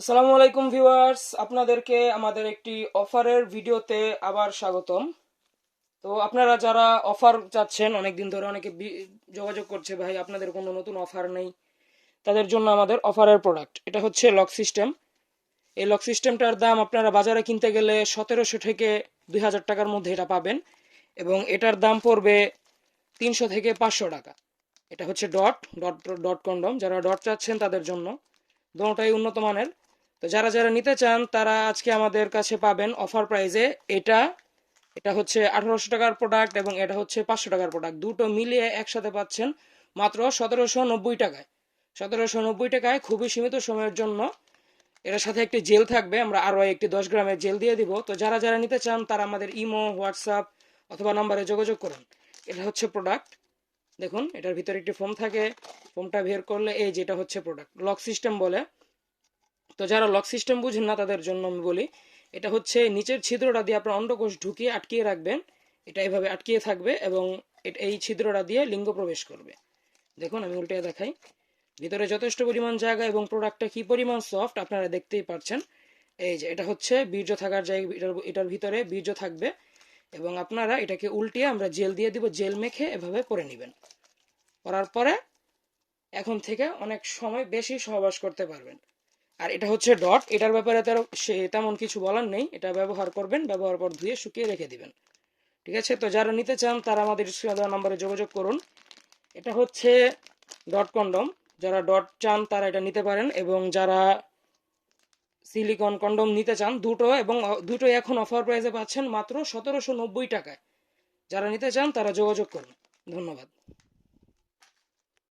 আসসালামু আলাইকুম ভিউয়ার্স, আপনাদেরকে আমাদের একটি অফারের ভিডিওতে আবার স্বাগতম। তো আপনারা যারা অফার চাচ্ছেন, অনেকদিন ধরে অনেকে যোগাযোগ করছে, ভাই, আপনাদের কোনো নতুন অফার নেই। তাদের জন্য আমাদের অফারের প্রোডাক্ট, এটা হচ্ছে লক সিস্টেম। এই লক সিস্টেমটার দাম আপনারা বাজারে কিনতে গেলে সতেরোশো থেকে দুই হাজার টাকার মধ্যে এটা পাবেন এবং এটার দাম পড়বে তিনশো থেকে পাঁচশো টাকা। এটা হচ্ছে ডট ডট ডট কন্ডম যারা ডট চাচ্ছেন তাদের জন্য। দুটোটাই উন্নত মানের। তো যারা যারা নিতে চান, তারা আজকে আমাদের কাছে পাবেন অফার প্রাইজে এটা। এটা হচ্ছে আঠারোশো টাকার প্রোডাক্ট এবং এটা হচ্ছে পাঁচশো টাকার প্রোডাক্ট দুটো মিলিয়ে একসাথে পাচ্ছেন মাত্র সতেরোশো নব্বই টাকায়। সতেরোশো নব্বই টাকায় খুবই সীমিত সময়ের জন্য এটার সাথে একটি জেল থাকবে। আমরা আরও একটি দশ গ্রামের জেল দিয়ে দিব। তো যারা যারা নিতে চান, তারা আমাদের ইমো হোয়াটসঅ্যাপ অথবা নাম্বারে যোগাযোগ করুন। এটা হচ্ছে প্রোডাক্ট দেখুন, এটার ভিতরে একটি ফোম থাকে। ফোমটা বের করলে এই যেটা হচ্ছে প্রোডাক্ট লক সিস্টেম বলে। তো যারা লক সিস্টেম বুঝেন না তাদের জন্য আমি বলি, এটা হচ্ছে নিচের ছিদ্রটা দিয়ে আপনার অন্ডকোষ ঢুকিয়ে আটকিয়ে রাখবেন। এটা এইভাবে আটকিয়ে থাকবে এবং এই ছিদ্রটা দিয়ে লিঙ্গ প্রবেশ করবে। দেখুন, আমি উল্টে দেখাই। ভিতরে যথেষ্ট পরিমাণ জায়গা এবং প্রোডাক্টটা কি পরিমাণ সফট আপনারা দেখতেই পাচ্ছেন। এই যে, এটা হচ্ছে বীর্য থাকার জায়গা, এটার ভিতরে বীর্য থাকবে এবং আপনারা এটাকে উল্টিয়ে আমরা জেল দিয়ে দিব, জেল মেখে এভাবে পরে নেবেন। করার পরে এখন থেকে অনেক সময় বেশি সহবাস করতে পারবেন। আর এটা হচ্ছে ডট, এটার ব্যাপারে তার সে- তেমন কিছু বলার নেই। এটা ব্যবহার করবেন, ব্যবহার পর ধুয়ে শুকিয়ে রেখে দিবেন। ঠিক আছে? তো যারা নিতে চান, তারা আমাদের স্ক্রিনে দেওয়া নম্বরে যোগাযোগ করুন। এটা হচ্ছে ডট কন্ডম। যারা ডট চান, তারা এটা নিতে পারেন এবং যারা সিলিকন কন্ডম নিতে চান, দুটো এবং দুটোই এখন অফার প্রাইসে পাচ্ছেন মাত্র সতেরোশো নব্বই টাকায়। যারা নিতে চান, তারা যোগাযোগ করুন। ধন্যবাদ।